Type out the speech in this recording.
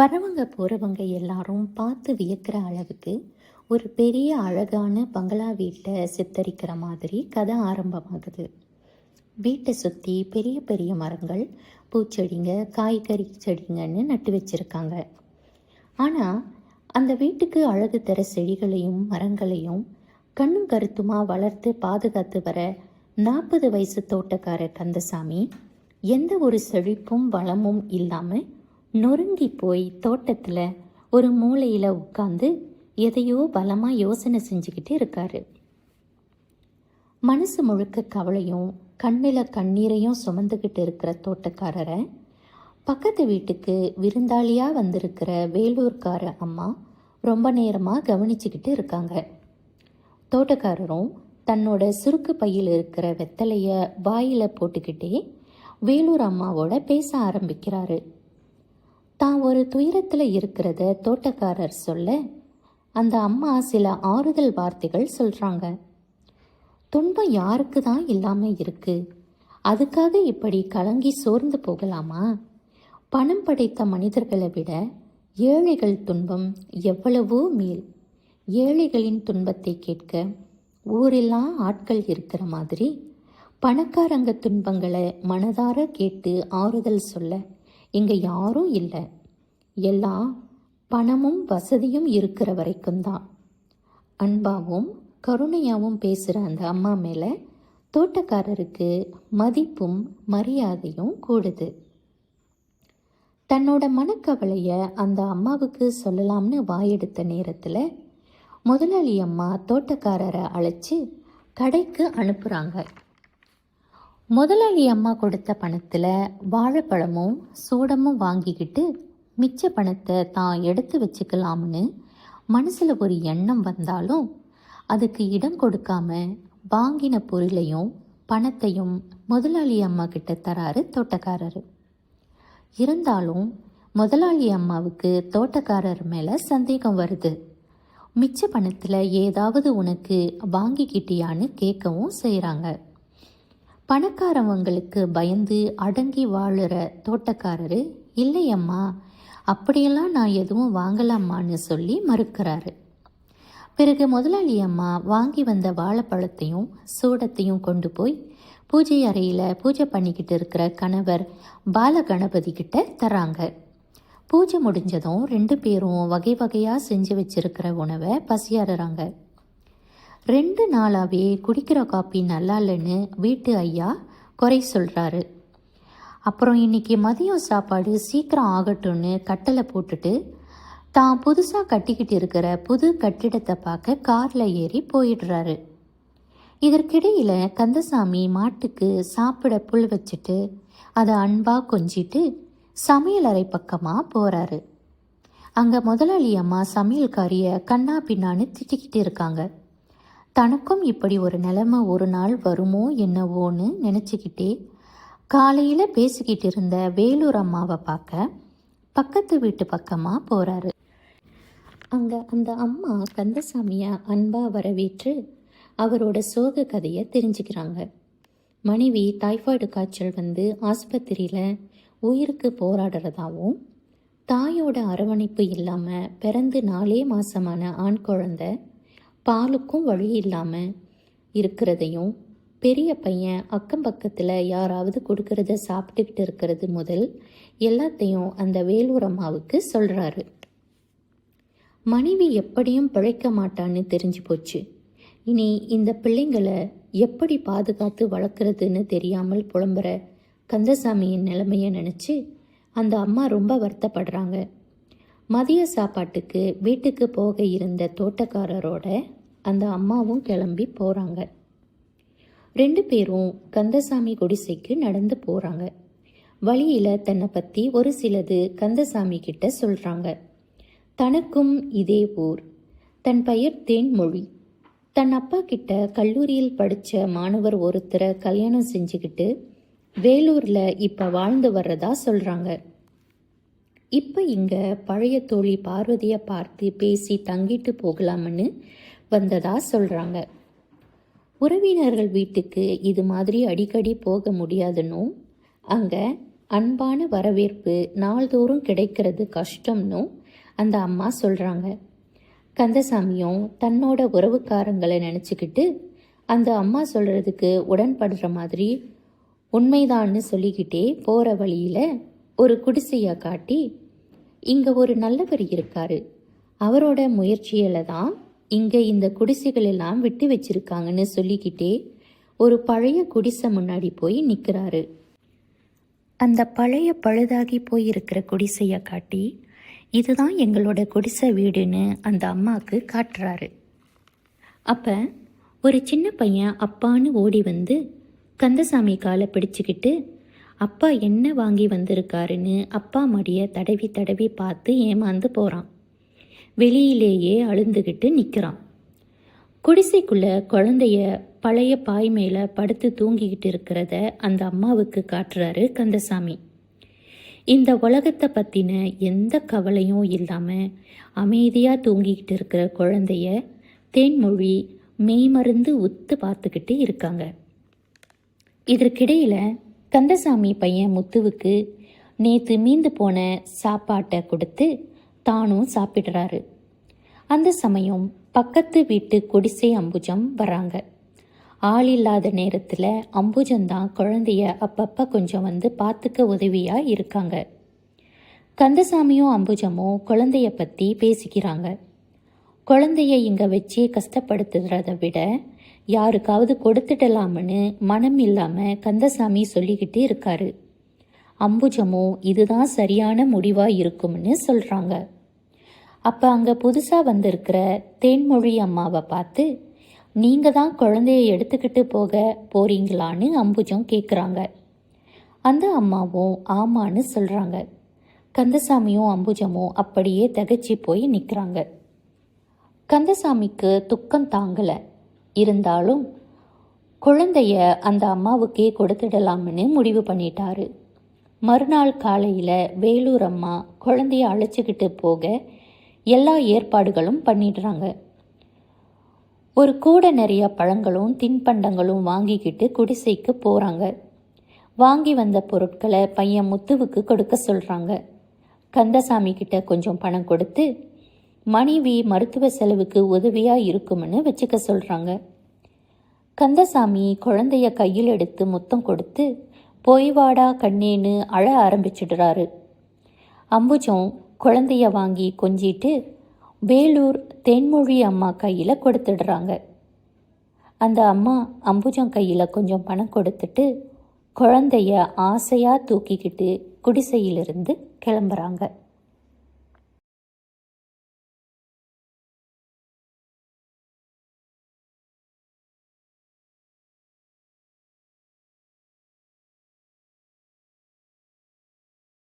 வரவங்க போகிறவங்க எல்லாரும் பார்த்து வியக்கிற அளவுக்கு ஒரு பெரிய அழகான பங்களா வீட்டை சித்தரிக்கிற மாதிரி கதை ஆரம்பமாகுது. வீட்டை சுற்றி பெரிய பெரிய மரங்கள் பூச்செடிங்க காய்கறி செடிங்கன்னு நட்டு வச்சுருக்காங்க. ஆனால் அந்த வீட்டுக்கு அழகு தர செடிகளையும் மரங்களையும் கண்ணும் கருத்துமாக வளர்த்து பாதுகாத்து வர நாற்பது வயசு தோட்டக்கார கந்தசாமி எந்த ஒரு செழிப்பும் வளமும் இல்லாமல் நொறுங்கி போய் தோட்டத்தில் ஒரு மூலையில் உட்காந்து எதையோ பலமாக யோசனை செஞ்சுக்கிட்டு இருக்காரு. மனசு முழுக்க கவலையும் கண்ணில் கண்ணீரையும் சுமந்துக்கிட்டு இருக்கிற தோட்டக்காரரை பக்கத்து வீட்டுக்கு விருந்தாளியாக வந்திருக்கிற வேலூர்கார அம்மா ரொம்ப நேரமாக கவனிச்சுக்கிட்டு இருக்காங்க. தோட்டக்காரரும் தன்னோட சுருக்கு பையில் இருக்கிற வெத்தலையை வாயில் போட்டுக்கிட்டே வேலூர் அம்மாவோட பேச ஆரம்பிக்கிறாரு. தான் ஒரு துயரத்தில் இருக்கிறத தோட்டக்காரர் சொல்ல அந்த அம்மா சில ஆறுதல் வார்த்தைகள் சொல்கிறாங்க துன்பம் யாருக்கு தான் இல்லாமல் இருக்கு? அதுக்காக இப்படி கலங்கி சோர்ந்து போகலாமா? பணம் படைத்த மனிதர்களை விட ஏழைகள் துன்பம் எவ்வளவோ மேல். ஏழைகளின் துன்பத்தை கேட்க ஊரெல்லாம் ஆட்கள் இருக்கிற மாதிரி பணக்காரங்க துன்பங்களை மனதார கேட்டு ஆறுதல் சொல்ல இங்கே யாரும் இல்லை. எல்லாம் பணமும் வசதியும் இருக்கிற வரைக்கும் தான். அன்பாவும் கருணையாவும் பேசுகிற அந்த அம்மா மேலே தோட்டக்காரருக்கு மதிப்பும் மரியாதையும் கூடுது. தன்னோட மனக்கவலையை அந்த அம்மாவுக்கு சொல்லலாம்னு வாயெடுத்த நேரத்தில் முதலாளி அம்மா தோட்டக்காரரை அழைச்சி கடைக்கு அனுப்புகிறாங்க முதலாளி அம்மா கொடுத்த பணத்தில் வாழைப்பழமும் சூடமும் வாங்கிக்கிட்டு மிச்ச பணத்தை தான் எடுத்து வச்சுக்கலாம்னு மனசில் ஒரு எண்ணம் வந்தாலும் அதுக்கு இடம் கொடுக்காம வாங்கின பொருளையும் பணத்தையும் முதலாளி அம்மா கிட்ட தராரு தோட்டக்காரர். இருந்தாலும் முதலாளி அம்மாவுக்கு தோட்டக்காரர் மேலே சந்தேகம் வருது. மிச்ச பணத்தில் ஏதாவது உனக்கு வாங்கிக்கிட்டியான்னு கேட்கவும் செய்கிறாங்க பணக்காரவங்களுக்கு பயந்து அடங்கி வாழுற தோட்டக்காரரு இல்லையம்மா அப்படியெல்லாம் நான் எதுவும் வாங்கலாமான்னு சொல்லி மறுக்கிறாரு. பிறகு முதலாளி அம்மா வாங்கி வந்த வாழைப்பழத்தையும் சூடத்தையும் கொண்டு போய் பூஜை அறையில் பூஜை பண்ணிக்கிட்டு இருக்கிற கணவர் பாலகணபதி கிட்ட தராங்க. பூஜை முடிஞ்சதும் ரெண்டு பேரும் வகை வகையாக செஞ்சு வச்சிருக்கிற உணவை பசியாறுறாங்க. ரெண்டு நாளாகவே குடிக்கிற காப்பி நல்லா இல்லைன்னு வீட்டு ஐயா குறை சொல்கிறாரு அப்புறம் இன்னைக்கு மதியம் சாப்பாடு சீக்கிரம் ஆகட்டும்னு கட்டளை போட்டுட்டு தான் புதுசாக கட்டிக்கிட்டு இருக்கிற புது கட்டிடத்தை பார்க்க காரில் ஏறி போயிடுறாரு. இதற்கிடையில் கந்தசாமி மாட்டுக்கு சாப்பிட புல் வச்சுட்டு அதை அன்பாக கொஞ்சிட்டு சமையலறை பக்கமாக போகிறாரு அங்கே முதலாளி அம்மா சமையல்காரியை கண்ணா பின்னான்னு திட்டிக்கிட்டு இருக்காங்க. தனக்கும் இப்படி ஒரு நிலைமை ஒரு நாள் வருமோ என்னவோன்னு நினச்சிக்கிட்டே காலையில் பேசிக்கிட்டு இருந்த வேலூர் அம்மாவை பார்க்க பக்கத்து வீட்டு பக்கமாக போகிறாரு அங்கே அந்த அம்மா கந்தசாமியை அன்பாக வரவேற்று அவரோட சோக கதையை தெரிஞ்சுக்கிறாங்க. மனைவி டைஃபாய்டு காய்ச்சல் வந்து ஆஸ்பத்திரியில் உயிருக்கு போராடுறதாவும் தாயோட அரவணைப்பு இல்லாமல் பிறந்து நாலே மாதமான ஆண் குழந்தை பாலுக்கும் வழி இல்லாமல் இருக்கிறதையும் பெரிய பையன் அக்கம் பக்கத்தில் யாராவது கொடுக்கறத சாப்பிட்டுக்கிட்டு இருக்கிறது முதல் எல்லாத்தையும் அந்த வேலூர் அம்மாவுக்கு சொல்கிறாரு மனைவி எப்படியும் பிழைக்க மாட்டான்னு தெரிஞ்சு போச்சு. இனி இந்த பிள்ளைங்களை எப்படி பாதுகாத்து வளர்க்குறதுன்னு தெரியாமல் புலம்புற கந்தசாமியின் நிலைமையை நினச்சி அந்த அம்மா ரொம்ப வருத்தப்படுறாங்க. மதிய சாப்பாட்டுக்கு வீட்டுக்கு போக இருந்த தோட்டக்காரரோட அந்த அம்மாவும் கிளம்பி போகிறாங்க ரெண்டு பேரும் கந்தசாமி குடிசைக்கு நடந்து போகிறாங்க வழியில் தன்னை பற்றி ஒரு சிலது கந்தசாமி கிட்ட சொல்கிறாங்க தனக்கும் இதே ஊர். தன் பெயர் தேன்மொழி. தன் அப்பா கிட்ட கல்லூரியில் படித்த மாணவர் ஒருத்தரை கல்யாணம் செஞ்சுக்கிட்டு வேலூரில் இப்போ வாழ்ந்து வர்றதா சொல்கிறாங்க இப்போ இங்கே பழைய தோழி பார்வதியை பார்த்து பேசி தங்கிட்டு போகலாம்னு வந்ததா சொல்கிறாங்க உறவினர்கள் வீட்டுக்கு இது மாதிரி அடிக்கடி போக முடியாதுன்னும் அங்கே அன்பான வரவேற்பு நாள்தோறும் கிடைக்கிறது கஷ்டம்னு அந்த அம்மா சொல்கிறாங்க கந்தசாமியும் தன்னோட உறவுக்காரங்களை நினச்சிக்கிட்டு அந்த அம்மா சொல்கிறதுக்கு உடன்படுற மாதிரி உண்மைதான்னு சொல்லிக்கிட்டே போகிற வழியில் ஒரு குடிசையை காட்டி இங்கே ஒரு நல்லவர் இருக்காரு. அவரோட முயற்சியில் தான் இங்கே இந்த குடிசைகள் எல்லாம் விட்டு வச்சிருக்காங்கன்னு சொல்லிக்கிட்டே ஒரு பழைய குடிசை முன்னாடி போய் நிற்கிறாரு அந்த பழைய பழுதாகி போயிருக்கிற குடிசையை காட்டி இதுதான் எங்களோட குடிசை வீடுன்னு அந்த அம்மாவுக்கு காட்டுறாரு. அப்போ ஒரு சின்ன பையன் அப்பான்னு ஓடி வந்து கந்தசாமி காலை பிடிச்சிக்கிட்டு அப்பா என்ன வாங்கி வந்திருக்காருன்னு அப்பா மடியை தடவி தடவி பார்த்து ஏமாந்து போகிறான் வெளியிலேயே அழுந்துக்கிட்டு நிற்கிறான். குடிசைக்குள்ள குழந்தைய பழைய பாய் மேலே படுத்து தூங்கிக்கிட்டு இருக்கிறத அந்த அம்மாவுக்கு காட்டுறாரு கந்தசாமி. இந்த உலகத்தை பற்றின எந்த கவலையும் இல்லாமல் அமைதியாக தூங்கிக்கிட்டு இருக்கிற குழந்தைய தேன்மொழி மெய்மருந்து உத்து பார்த்துக்கிட்டு இருக்காங்க. இதற்கிடையில் கந்தசாமி பையன் முத்துவுக்கு நேற்று மீந்து போன சாப்பாட்டை கொடுத்து தானும் சாப்பிடுறாரு. அந்த சமயம் பக்கத்து வீட்டு குடிசை அம்புஜம் வராங்க. ஆள் இல்லாத நேரத்தில் அம்புஜந்தான் குழந்தைய அப்பப்போ கொஞ்சம் வந்து பார்த்துக்க உதவியாக இருக்காங்க. கந்தசாமியும் அம்புஜமும் குழந்தைய பற்றி பேசிக்கிறாங்க. குழந்தைய இங்கே வச்சு கஷ்டப்படுத்துறத விட யாருக்காவது கொடுத்துடலாம்னு மனம் இல்லாமல் கந்தசாமி சொல்லிக்கிட்டு இருக்காரு. அம்புஜமும் இதுதான் சரியான முடிவாக இருக்கும்னு சொல்கிறாங்க அப்போ அங்கே புதுசாக வந்திருக்கிற தேன்மொழி அம்மாவை பார்த்து நீங்கள் தான் குழந்தைய எடுத்துக்கிட்டு போக போறீங்களான்னு அம்புஜம் கேட்குறாங்க அந்த அம்மாவும் ஆமான்னு சொல்கிறாங்க கந்தசாமியும் அம்புஜமும் அப்படியே தகச்சி போய் நிற்கிறாங்க கந்தசாமிக்கு துக்கம் தாங்கலை. இருந்தாலும் குழந்தைய அந்த அம்மாவுக்கே கொடுத்துடலாம்னு முடிவு பண்ணிட்டாரு. மறுநாள் காலையில் வேலூர் அம்மா குழந்தைய அழைச்சிக்கிட்டு போக எல்லா ஏற்பாடுகளும் பண்ணிடுறாங்க. ஒரு கூடை நிறைய பழங்களும் தின்பண்டங்களும் வாங்கிக்கிட்டு குடிசைக்கு போகிறாங்க வாங்கி வந்த பொருட்களை பையன் முத்துவுக்கு கொடுக்க சொல்கிறாங்க கந்தசாமி கிட்ட கொஞ்சம் பணம் கொடுத்து மனைவி மருத்துவ செலவுக்கு உதவியாக இருக்கும்னு வச்சுக்க சொல்கிறாங்க கந்தசாமி குழந்தைய கையில் எடுத்து முத்தம் கொடுத்து போய் வாடா கண்ணேன்னு அழ ஆரம்பிச்சிடுறாரு. அம்புஜம் குழந்தைய வாங்கி கொஞ்சிட்டு வேலூர் தென்மொழி அம்மா கையில் கொடுத்துடுறாங்க. அந்த அம்மா அம்புஜம் கையில் கொஞ்சம் பணம் கொடுத்துட்டு குழந்தைய ஆசையாக தூக்கிக்கிட்டு குடிசையிலிருந்து கிளம்புறாங்க.